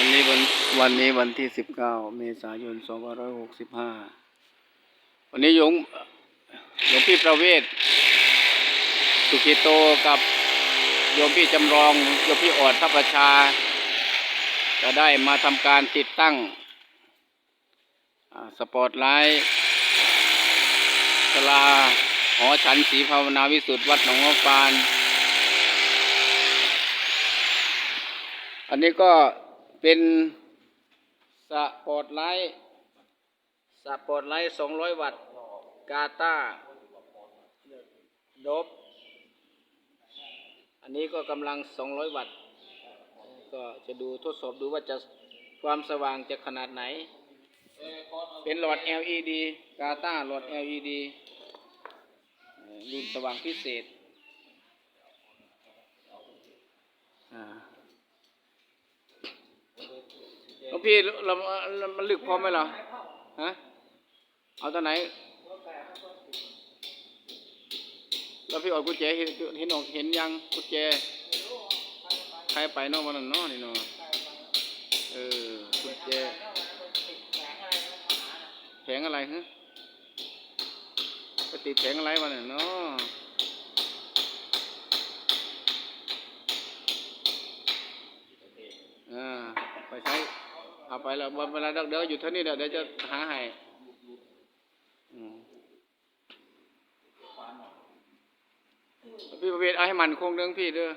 วันนี้วันที่สิบเก้าเมษายนสองพันร้อยหกสิบห้าวันนี้ยงหลวงพี่ประเวศ สุกิโตกับโยมพี่จำลองโยมพี่ออดพระประชา จะได้มาทำการติดตั้งสปอตไลท์สลาหอฉันศรีภาวนาวิสุทธิวัดหนองฟานอันนี้ก็ เป็นสปอร์ตไลท์สปอร์ตไลท์สองร้อยวัตต์กาตาโดบอันนี้ก็กำลังสองร้อยวัตต์ก็จะดูทดสอบดูว่าจะความสว่างจะขนาดไหน เป็นหลอด LED กาตาหลอด LED รุ่นสว่างพิเศษอ่า พี่เรามันลึกพอไหมเหรอฮะเอาตัวไหนแล้วพี่ออกกุญแจเห็นเห็นออกเห็นยังกุญแจใครไปนอกวันนั้นเนอนี่เนอเออกุญแจแผงอะไรฮะไปติดแผงอะไรวันนั้นเนาะอ่าไปแล้วเวลาเดี๋ยวอยู่เท่านี้เดี๋ยวจะหาให้พี่ประเวศเอาให้มันคงเรื่องพี่เด้อ